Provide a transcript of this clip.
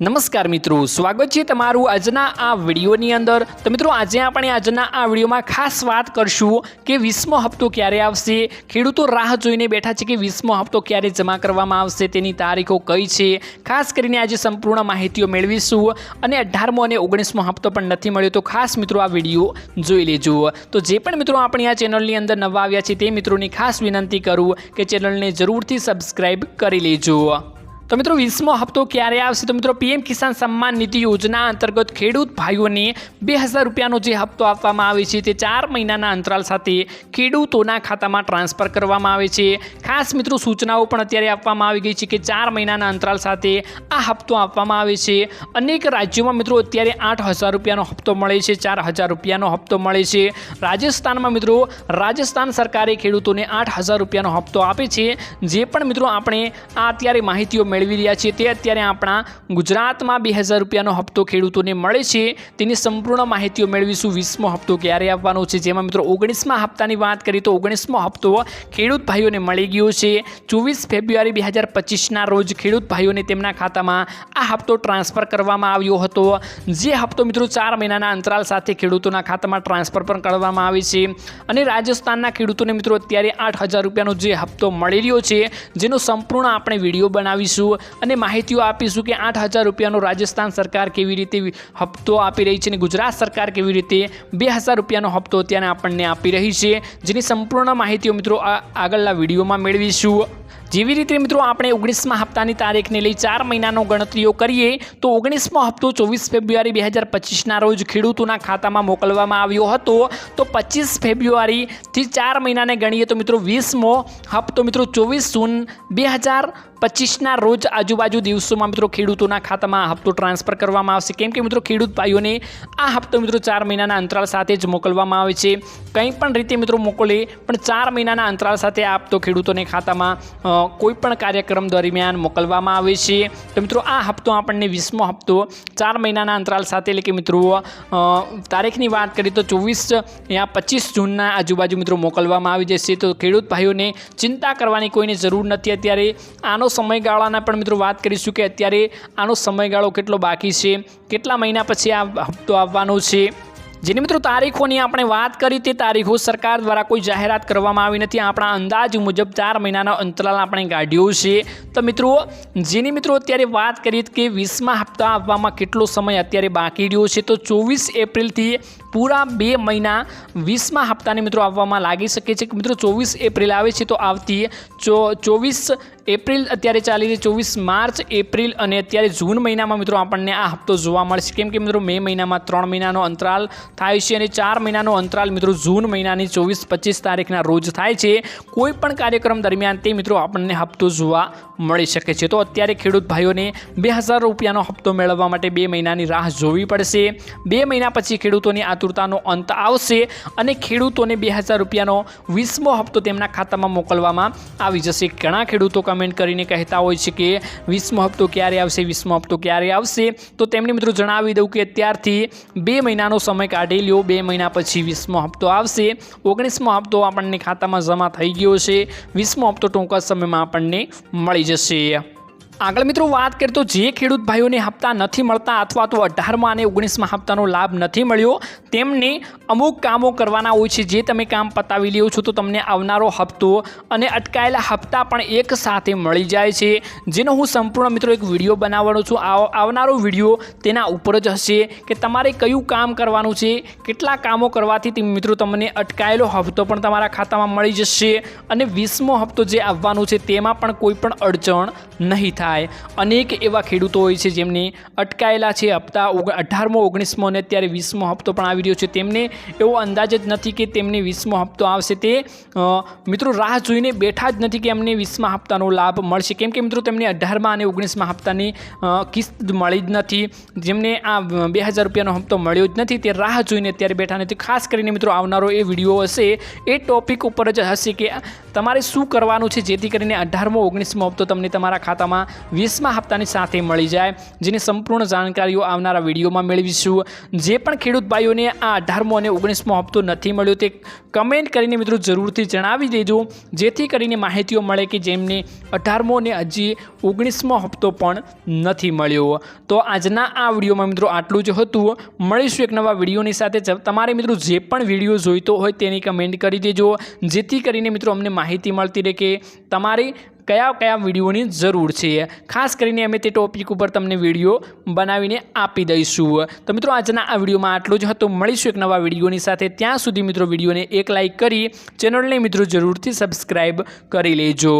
નમસ્કાર મિત્રો, સ્વાગત છે તમારું આજના આ વિડીયોની અંદર. તો મિત્રો, આજે આપણે આજના આ વિડીયોમાં ખાસ વાત કરશું કે વીસમો હપ્તો ક્યારે આવશે, ખેડૂતો રાહ જોઈને બેઠા છે કે વીસમો હપ્તો ક્યારે જમા કરવામાં આવશે, તેની તારીખો કઈ છે? ખાસ કરીને આજે સંપૂર્ણ માહિતીઓ મેળવીશું અને અઢારમો અને ઓગણીસમો હપ્તો પણ નથી મળ્યો, તો ખાસ મિત્રો આ વીડિયો જોઈ લેજો. તો જે પણ મિત્રો આપણી આ ચેનલની અંદર નવા આવ્યા છે, તે મિત્રોની ખાસ વિનંતી કરું કે ચેનલને જરૂરથી સબસ્ક્રાઈબ કરી લેજો. તો મિત્રો, વીસમો હપ્તો ક્યારે આવશે? તો મિત્રો, પીએમ કિસાન સન્માન નિધિ યોજના અંતર્ગત ખેડૂત ભાઈઓને બે હજાર રૂપિયાનો જે હપ્તો આપવામાં આવે છે, તે ચાર મહિનાના અંતરાલ સાથે ખેડૂતોના ખાતામાં ટ્રાન્સફર કરવામાં આવે છે. ખાસ મિત્રો, સૂચનાઓ પણ અત્યારે આપવામાં આવી ગઈ છે કે ચાર મહિનાના અંતરાલ સાથે આ હપ્તો આપવામાં આવે છે. અનેક રાજ્યોમાં મિત્રો, અત્યારે આઠ હજાર રૂપિયાનો હપ્તો મળે છે, ચાર હજાર રૂપિયાનો હપ્તો મળે છે. રાજસ્થાનમાં મિત્રો, રાજસ્થાન સરકારે ખેડૂતોને આઠ હજાર રૂપિયાનો હપ્તો આપે છે. જે પણ મિત્રો, આપણે આ અત્યારે માહિતીઓ મેળવી રહ્યા છીએ. તે અત્યારે આપણા ગુજરાતમાં બે હજાર રૂપિયાનો હપ્તો ખેડૂતોને મળે છે. તેની સંપૂર્ણ માહિતીઓ મેળવીશું. વીસમો હપ્તો ક્યારે આપવાનો છે? જેમાં મિત્રો ઓગણીસમા હપ્તાની વાત કરીએ તો ઓગણીસમો હપ્તો ખેડૂત ભાઈઓને મળી ગયો છે. ચોવીસ ફેબ્રુઆરી બે હજાર પચીસના રોજ ખેડૂત ભાઈઓને તેમના ખાતામાં આ હપ્તો ટ્રાન્સફર કરવામાં આવ્યો હતો. જે હપ્તો મિત્રો ચાર મહિનાના અંતરાલ સાથે ખેડૂતોના ખાતામાં ટ્રાન્સફર પણ કરવામાં આવે છે. અને રાજસ્થાનના ખેડૂતોને મિત્રો અત્યારે આઠ હજાર રૂપિયાનો જે હપ્તો મળી રહ્યો છે, જેનો સંપૂર્ણ આપણે વીડિયો બનાવીશું. અને માહિતીઓ આપીશું કે આઠ હજાર રૂપિયાનો રાજસ્થાન સરકાર કેવી રીતે હપ્તો આપી રહી છે અને ગુજરાત સરકાર કેવી રીતે બે હજાર રૂપિયાનો હપ્તો અત્યારે આપણને આપી રહી છે, જેની સંપૂર્ણ માહિતીઓ મિત્રો આગળના વિડીયોમાં મેળવીશું. જેવી રીતે મિત્રો આપણે ઓગણીસમા હપ્તાની તારીખને લઈ ચાર મહિનાનો ગણતરીઓ કરીએ, તો ઓગણીસમો હપ્તો ચોવીસ ફેબ્રુઆરી બે હજાર પચીસના રોજ ખેડૂતોના ખાતામાં મોકલવામાં આવ્યો હતો. તો પચીસ ફેબ્રુઆરીથી ચાર મહિનાને ગણીએ તો મિત્રો વીસમો હપ્તો મિત્રો ચોવીસ જૂન બે હજાર પચીસના રોજ આજુબાજુ દિવસોમાં મિત્રો ખેડૂતોના ખાતામાં હપ્તો ટ્રાન્સફર કરવામાં આવશે. કેમ કે મિત્રો ખેડૂત ભાઈઓને આ હપ્તો મિત્રો ચાર મહિનાના અંતરાલ સાથે જ મોકલવામાં આવે છે. કંઈ પણ રીતે મિત્રો મોકલે, પણ ચાર મહિનાના અંતરાલ સાથે આ હપ્તો ખેડૂતોને ખાતામાં કોઈપણ કાર્યક્રમ દરમિયાન મોકલવામાં આવે છે. તો મિત્રો આ હપ્તો આપણને વીસમો હપ્તો ચાર મહિનાના અંતરાલ સાથે, એટલે કે મિત્રો તારીખની વાત કરીએ તો ચોવીસ, યા પચીસ જૂનના આજુબાજુ મિત્રો મોકલવામાં આવી જશે. તો ખેડૂત ભાઈઓને ચિંતા કરવાની કોઈને જરૂર નથી. અત્યારે આનો સમયગાળાના પણ મિત્રો વાત કરીશું કે અત્યારે આનો સમયગાળો કેટલો બાકી છે, કેટલા મહિના પછી આ હપ્તો આવવાનો છે. જેની મિત્રો તારીખોની આપણે વાત કરી તે તારીખો સરકાર દ્વારા કોઈ જાહેરાત કરવામાં આવી નથી. આપણા અંદાજ મુજબ ચાર મહિનાનો અંતરાલ આપણે કાઢ્યો છે. તો મિત્રો, જેની મિત્રો અત્યારે વાત કરીએ કે વીસમા હપ્તા આવવામાં કેટલો સમય અત્યારે બાકી રહ્યો છે, તો ચોવીસ એપ્રિલથી પૂરા બે મહિના, વીસમા હપ્તાને મિત્રો આવવામાં લાગી શકે છે. મિત્રો, ચોવીસ એપ્રિલ આવે છે તો આવતી ચો, ચોવીસ એપ્રિલ અત્યારે ચાલી રહી, ચોવીસ માર્ચ, એપ્રિલ અને અત્યારે જૂન મહિનામાં મિત્રો આપણને આ હપ્તો જોવા મળશે. કેમ કે મિત્રો, મે મહિનામાં ત્રણ મહિનાનો અંતરાલ થાય છે અને ચાર મહિનાનો અંતરાલ મિત્રો જૂન મહિનાની ચોવીસ પચીસ તારીખના રોજ થાય છે. કોઈ પણ કાર્યક્રમ દરમિયાન તે મિત્રો આપણને હપ્તો જોવા મળી શકે છે. તો અત્યારે ખેડૂત ભાઈઓને બે હજાર રૂપિયાનો હપ્તો મેળવવા માટે બે મહિનાની રાહ જોવી પડશે. બે મહિના પછી ખેડૂતોની આતુરતાનો અંત આવશે અને ખેડૂતોને બે હજાર રૂપિયાનો વીસમો હપ્તો તેમના ખાતામાં મોકલવામાં આવી જશે. ઘણા ખેડૂતો કમેન્ટ કરીને કહેતા હોય છે કે વીસમો હપ્તો ક્યારે આવશે, વીસમો હપ્તો ક્યારે આવશે? તો તેમને મિત્રો જણાવી દઉં કે અત્યારથી બે મહિનાનો સમય કાઢી લ્યો. બે મહિના પછી વીસમો હપ્તો આવશે. ઓગણીસમો હપ્તો આપણને ખાતામાં જમા થઈ ગયો છે. વીસમો હપ્તો ટૂંક સમયમાં આપણને મળી જશે આગળ મિત્રો વાત કરીએ તો જે ખેડૂત ભાઈઓને હપ્તા નથી મળતા અથવા તો અઢારમાં અને ઓગણીસમાં હપ્તાનો લાભ નથી મળ્યો, તેમને અમુક કામો કરવાના હોય છે. જે તમે કામ પતાવી લ્યો છો તો તમને આવનારો હપ્તો અને અટકાયેલા હપ્તા પણ એક સાથે મળી જાય છે. જેનો હું સંપૂર્ણ મિત્રો એક વીડિયો બનાવવાનો છું. આવ- આવનારો વીડિયો તેના ઉપર જ હશે કે તમારે કયું કામ કરવાનું છે, કેટલા કામો કરવાથી તે મિત્રો તમને અટકાયેલો હપ્તો પણ તમારા ખાતામાં મળી જશે અને વીસમો હપ્તો જે આવવાનો છે તેમાં પણ કોઈ પણ અડચણ નહીં થાય. અનેક એવા ખેડૂતો હોય છે જેમને અટકાયેલા છે. હપ્તા અઢારમો, ઓગણીસમો અને અત્યારે વીસમો હપ્તો પણ આવી રહ્યો છે. તેમને એવો અંદાજ જ નથી કે તેમને વીસમો હપ્તો આવશે. તે મિત્રો રાહ જોઈને બેઠા જ નથી કે એમને વીસમા હપ્તાનો લાભ મળશે. કેમ કે મિત્રો તેમને અઢારમા અને ઓગણીસમા હપ્તાની કિસ્ત મળી જ નથી. જેમને આ બે હજાર રૂપિયાનો હપ્તો મળ્યો જ નથી. તે રાહ જોઈને અત્યારે બેઠા નથી. ખાસ કરીને મિત્રો આવનારો એ વીડિયો હશે. એ ટોપિક ઉપર જ હશે કે તમારે શું કરવાનું છે? જેથી કરીને અઢારમો, ઓગણીસમો હપ્તો તમને તમારા ખાતામાં વીસમા હપ્તાની સાથે મળી જાય, જેની સંપૂર્ણ જાણકારીઓ આવનારા વિડીયોમાં મેળવીશું. જે પણ ખેડૂત ભાઈઓને આ અઢારમો અને ઓગણીસમો હપ્તો નથી મળ્યો તે કમેન્ટ કરીને મિત્રો જરૂરથી જણાવી દેજો, જેથી કરીને માહિતીઓ મળે કે જેમને અઢારમો અને હજી ઓગણીસમો હપ્તો પણ નથી મળ્યો. તો આજના આ વિડીયોમાં મિત્રો આટલું જ હતું. મળીશું એક નવા વિડીયોની સાથે. તમારે મિત્રો જે પણ વીડિયો જોઈતો હોય તેની કમેન્ટ કરી દેજો, જેથી કરીને મિત્રો અમને માહિતી મળતી રહે કે તમારે કયા કયા વિડીયોની જરૂર છે. ખાસ કરીને અમે તે ટોપિક ઉપર તમને વીડિયો બનાવીને આપી દઈશું. તો મિત્રો, આજના આ વિડીયોમાં આટલું જ હતું. મળીશું એક નવા વિડીયોની સાથે. ત્યાં સુધી મિત્રો વિડીયોને એક લાઇક કરી, ચેનલને મિત્રો જરૂરથી સબસ્ક્રાઈબ કરી લેજો.